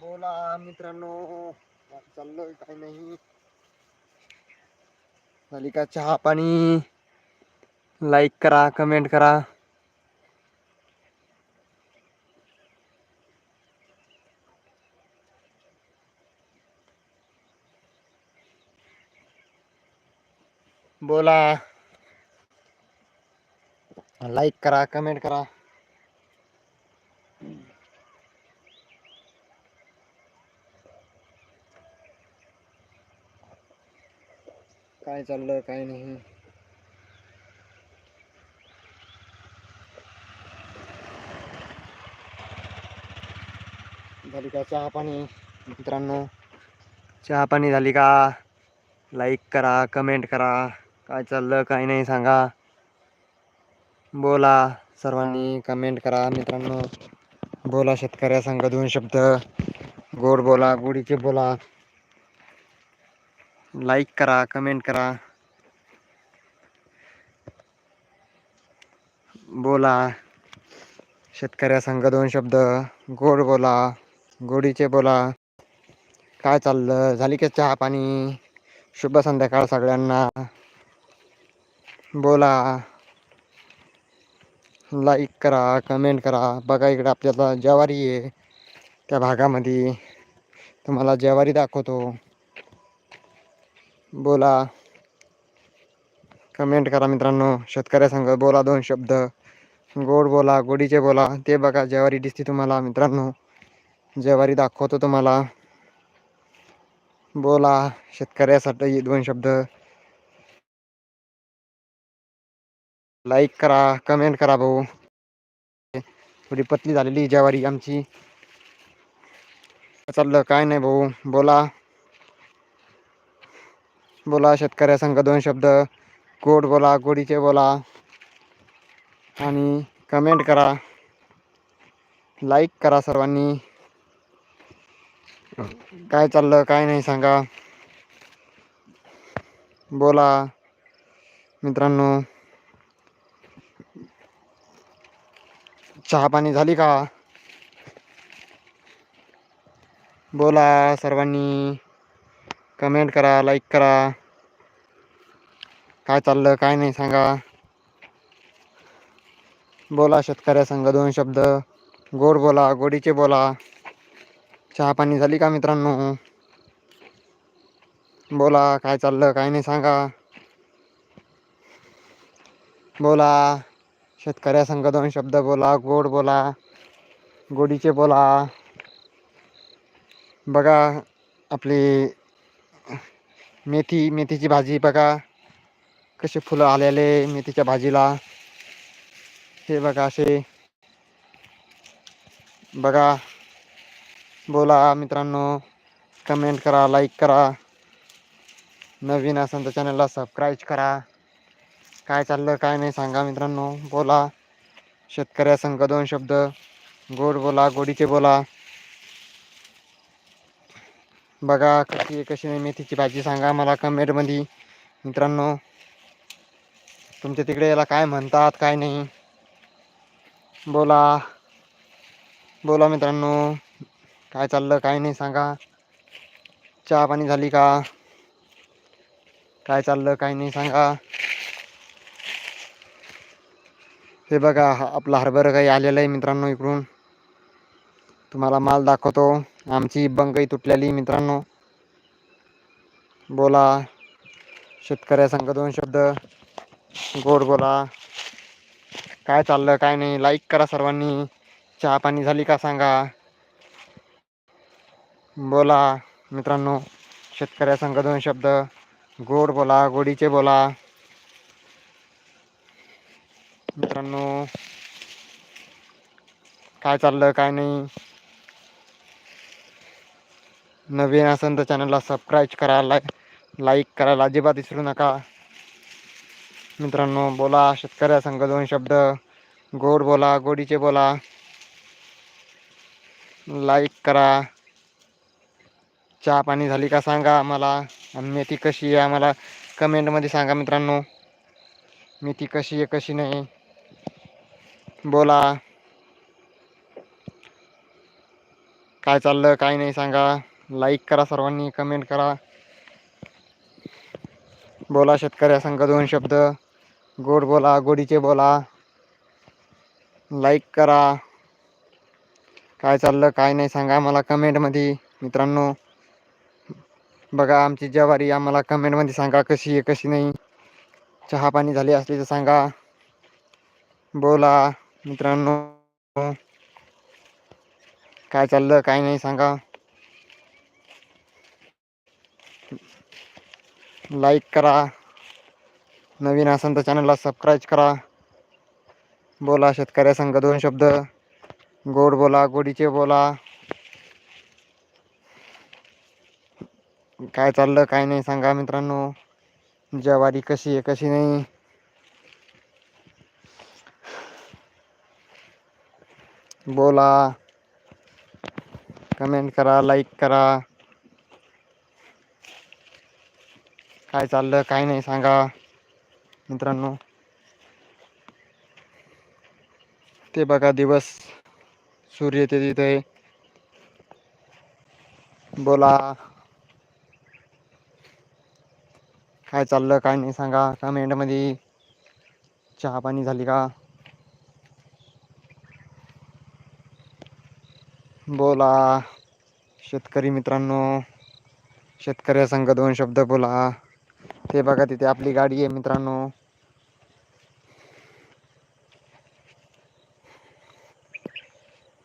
बोला मित्रांनो चाललोय काय नाही. झाली का चहा पाणी लाईक करा कमेंट करा. बोला. लाईक करा कमेंट करा. काय चाललं काय नाही. झाली का चहा पाणी मित्रांनो? चहा पाणी झाली का? लाईक करा कमेंट करा. काय चाललं काय नाही सांगा. बोला सर्वांनी कमेंट करा मित्रांनो. बोला शेतकऱ्या सांगा दोन शब्द. गोड बोला गोडीचे बोला. लाईक करा कमेंट करा. बोला. शेतकऱ्या संघ दोन शब्द. गोड बोला. गोडीचे बोला. काय चाललं? झाली का चहा पाणी? शुभ संध्याकाळ सगळ्यांना. बोला. लाईक करा कमेंट करा. बघा इकडे आपल्याला ज्वारी आहे त्या भागामध्ये. तुम्हाला ज्वारी दाखवतो. बोला. कमेंट करा मित्रांनो. शेतकऱ्या संघ बोला दोन शब्द. गोड बोला गोडीचे बोला. ते बघा ज्वारी दिसते तुम्हाला मित्रांनो. ज्वारी दाखवतो तुम्हाला. बोला शेतकऱ्यासाठी दोन शब्द. लाईक करा कमेंट करा भाऊ. थोडी पतली झालेली ज्वारी आमची. चाललं काय नाही भाऊ. बोला. बोला शेतकऱ्यासंख दोन शब्द. गोड बोला गोडीचे बोला. आणि कमेंट करा. लाईक करा सर्वांनी. काय चाललं काय नाही सांगा. बोला मित्रांनो. चहा पाणी झाली का? बोला सर्वांनी. कमेंट करा लाईक करा. काय चाललं काय नाही सांगा. बोला शेतकऱ्या संघ दोन शब्द. गोड बोला गोडीचे बोला. चहा पाणी झाली का मित्रांनो? बोला काय चाललं काय नाही सांगा. बोला शेतकऱ्या संघ दोन शब्द बोला गोड बोला गोडीचे बोला. बघा आपली मेथी मेथीची भाजी बघा. कसे फुलं आलेले मेथीच्या भाजीला. हे बघा असे. बघा. बोला मित्रांनो. कमेंट करा लाईक करा. नवीन असेल तर चॅनलला सबस्क्राईब करा. काय चाललं काय नाही सांगा मित्रांनो. बोला. शेतकऱ्या संघ दोन शब्द. गोड बोला गोडीचे बोला. बघा कशी आहे कशी नाही मेथीची भाजी सांगा मला कमेंटमध्ये. मित्रांनो. तुमच्या तिकडे याला काय म्हणतात काय नाही? बोला. बोला मित्रांनो. काय चाललं काय नाही सांगा. चहा पाणी झाली का? काय चाललं काय नाही सांगा. हे बघा आपला हरभरा काही आलेलं आहे मित्रांनो इकडून. तुम्हाला माल दाखवतो. आमची बंकही तुटलेली मित्रांनो. बोला. शेतकऱ्या सांगा दोन शब्द. गोड बोला. काय चाललं काय नाही लाईक करा सर्वांनी. चहा पाणी झाली का सांगा. बोला मित्रांनो शेतकऱ्या सांगा दोन शब्द. गोड बोला गोडीचे बोला. मित्रांनो काय चाललं काय नाही. नवीन असेल तर चॅनलला सबस्क्राईब करा लाईक करायला अजिबात विसरू नका. मित्रांनो बोला. शेतकऱ्या संघ दोन शब्द. गोड बोला गोडीचे बोला. लाईक करा. चहा पाणी झाली का सांगा मला आणि मेथी कशी आहे आम्हाला कमेंटमध्ये सांगा मित्रांनो. मेथी कशी आहे कशी नाही. बोला. काय चाललं काय नाही सांगा. लाईक करा सर्वांनी कमेंट करा. बोला शेतकऱ्या संघ दोन शब्द. गोड बोला गोडीचे बोला. लाईक करा. काय चाललं काय नाही सांगा मला कमेंटमध्ये. मित्रांनो बघा आमची ज्वारी आम्हाला कमेंटमध्ये सांगा कशी आहे कशी नाही. चहा पाणी झाली असली तर सांगा. बोला मित्रांनो. काय चाललं काय नाही सांगा. लाईक करा. नवीन असेल तर चॅनलला सबस्क्राईब करा. बोला शेतकऱ्या संघ दोन शब्द. गोड बोला गोडीचे बोला. काय चाललं काय नाही सांगा मित्रांनो. ज्वारी कशी आहे कशी नाही? बोला. कमेंट करा लाईक करा. काय चाललं काय नाही सांगा. मित्रांनो. ते बघा दिवस. सूर्य ते तिथे. बोला. काय चाललं काय नाही सांगा. कमेंटमध्ये चहा पाणी झाली का? बोला. शेतकरी मित्रांनो. शेतकऱ्या संघ दोन शब्द बोला. ते बघा तिथे आपली गाडी आहे मित्रांनो.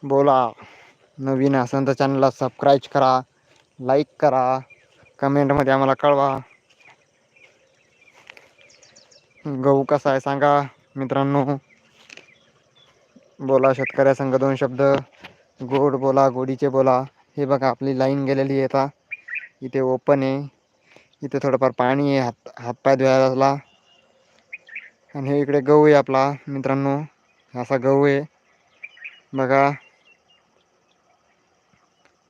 बोला. नवीन असेल तर चॅनलला सबस्क्राईब करा लाईक करा कमेंटमध्ये आम्हाला कळवा. गहू कसा आहे सांगा मित्रांनो. बोला शेतकऱ्या संघ दोन शब्द. गोड बोला गोडीचे बोला. हे बघा आपली लाईन गेलेली आहे आता. इथे ओपन आहे. इथे थोडंफार पाणी आहे हात हातपाय धुवायला आणि हे इकडे गहू आहे आपला मित्रांनो. असा गहू आहे. बघा.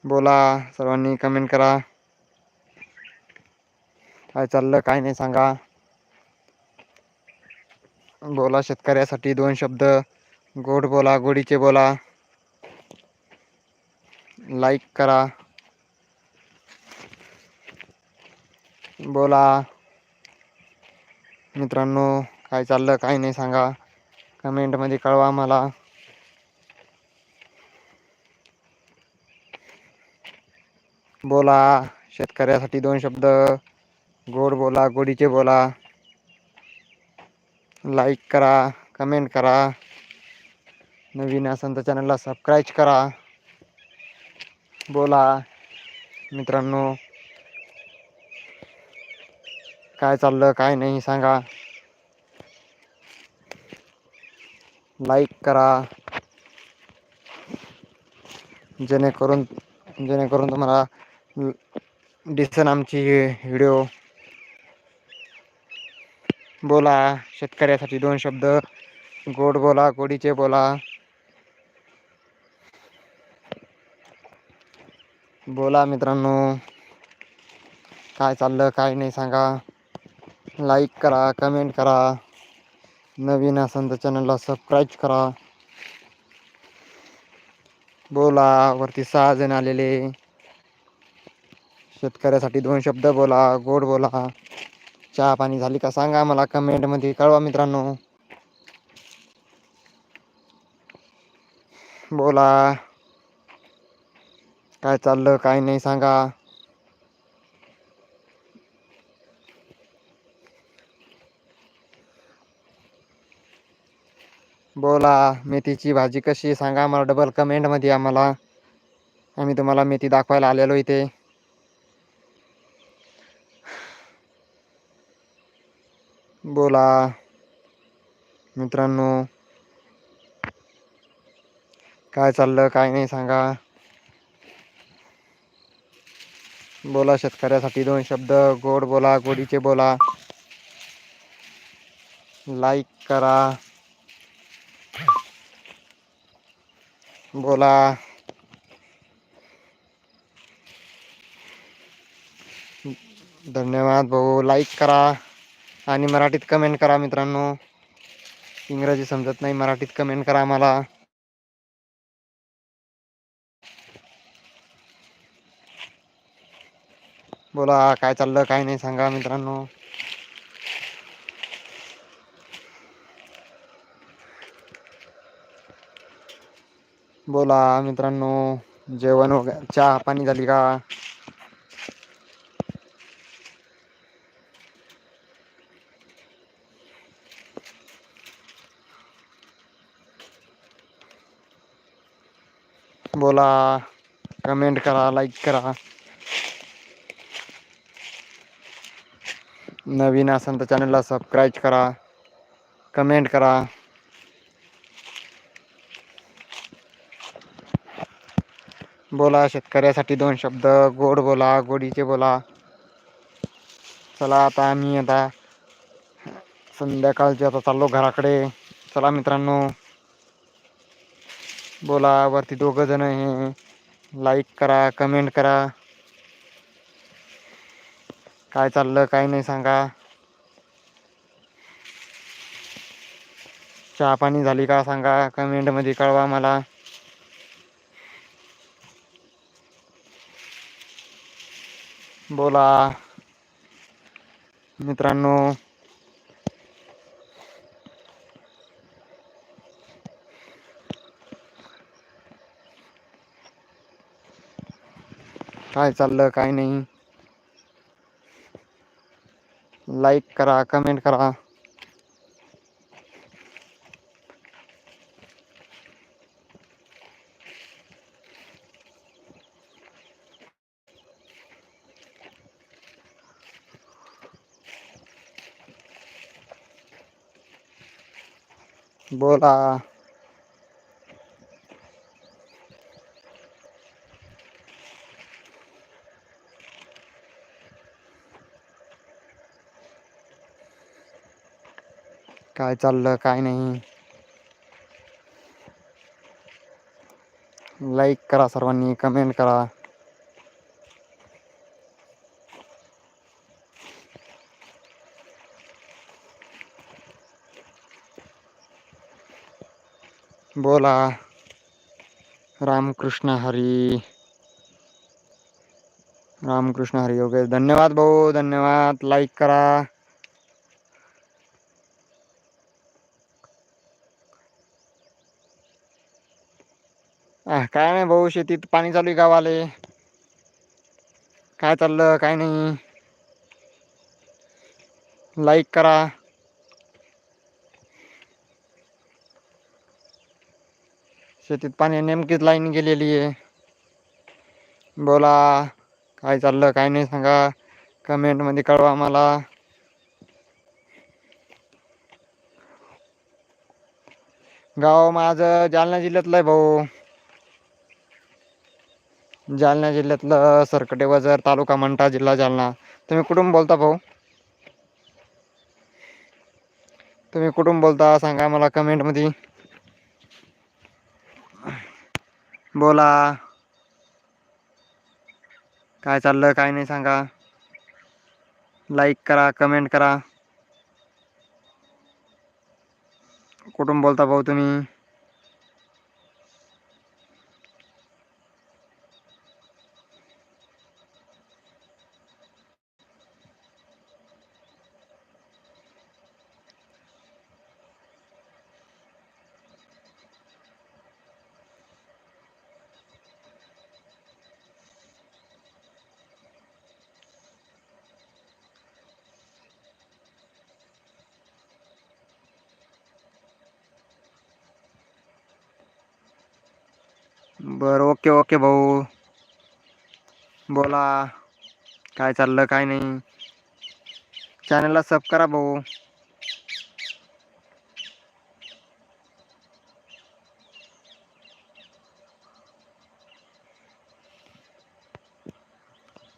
बोला सर्वांनी कमेंट करा. काय चाललं काय नाही सांगा. बोला शेतकऱ्यासाठी दोन शब्द. गोड बोला गोडीचे बोला. लाईक करा. बोला. मित्रांनो काय चाललं काय नाही सांगा. कमेंटमध्ये कळवा मला. बोला. शेतकऱ्यासाठी दोन शब्द. गोड बोला गोडीचे बोला. लाईक करा कमेंट करा. नवीन असेल तर चॅनलला सबस्क्राईब करा. बोला मित्रांनो. काय चाललं काय नाही सांगा. लाईक करा. जेणेकरून जेणेकरून तुम्हाला दिसन आमची व्हिडिओ. बोला शेतकऱ्यासाठी दोन शब्द. गोड बोला गोडीचे बोला. बोला मित्रांनो. काय चाललं काय नाही सांगा. लाईक करा कमेंट करा. नवीन असेल तर चॅनलला सबस्क्राईब करा. बोला वरती सहा जण आलेले. शेतकऱ्यासाठी दोन शब्द बोला गोड बोला. चहा पाणी झाली का सांगा मला कमेंटमध्ये कळवा मित्रांनो. बोला. काय चाललं काय नाही सांगा. बोला मेथीची भाजी कशी सांगा मला डबल कमेंटमध्ये आम्हाला. आम्ही तुम्हाला मेथी दाखवायला आलेलो इथे. बोला. मित्रांनो. काय चाललं काय नाही सांगा. बोला शेतकऱ्यासाठी दोन शब्द. गोड बोला गोडीचे बोला. लाईक करा. बोला. धन्यवाद भाऊ. लाईक करा. आणि मराठीत कमेंट करा मित्रांनो. इंग्रजी समजत नाही मराठीत कमेंट करा आम्हाला. बोला काय चाललं काय नाही सांगा मित्रांनो. बोला मित्रांनो जेवण वगैरे चहा पाणी झाली का? बोला कमेंट करा लाईक करा. नवीन असेल तर चॅनलला सबस्क्राईब करा कमेंट करा. बोला शेतकऱ्यासाठी दोन शब्द गोड बोला गोडीचे बोला. चला आता आम्ही आता संध्याकाळचे आता चाललो घराकडे. चला मित्रांनो. बोला वरती दोघं जण हे. लाईक करा कमेंट करा. काय चाललं काय नाही सांगा. चहा पाणी झाली का सांगा कमेंटमध्ये कळवा मला. बोला. मित्रांनो काय चाललं काय नाही. लाईक करा कमेंट करा. बोला. काय चाललं, काय नाही. लाईक करा सर्वांनी कमेंट करा. बोला. रामकृष्ण हरी. रामकृष्ण हरी योगेश धन्यवाद भाऊ, धन्यवाद. लाईक करा. भाऊ शेतीत. पाणी चालू आहे गावाले. काय चाललं काय नाही. लाईक करा. शेतीत पाणी नेमकीच लाईन गेलेली आहे. बोला काय चाललं काय नाही सांगा. कमेंटमध्ये कळवा मला. गाव माझं जालना जिल्ह्यातलं आहे भाऊ. जालना जिल्ह्यातलं सरकटे बाजार तालुका मंठा जिल्हा जालना. तुम्ही कुठून बोलता भाऊ? तुम्ही कुठून बोलता सांगा मला कमेंटमध्ये. बोला. काय चाललं काय नाही सांगा. लाईक करा कमेंट करा. कुठून बोलता भाऊ तुम्ही? बरं ओके ओके भाऊ. बोला. काय चाललं काय नाही. चॅनलला सब करा भाऊ.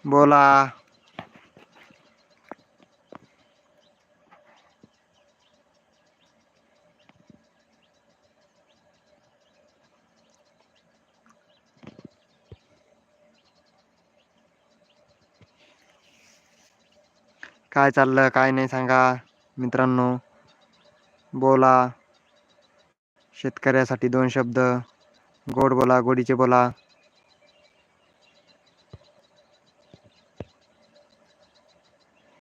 बोला. काय चाललं काय नाही सांगा. मित्रांनो बोला. शेतकऱ्यासाठी दोन शब्द. गोड बोला गोडीचे बोला.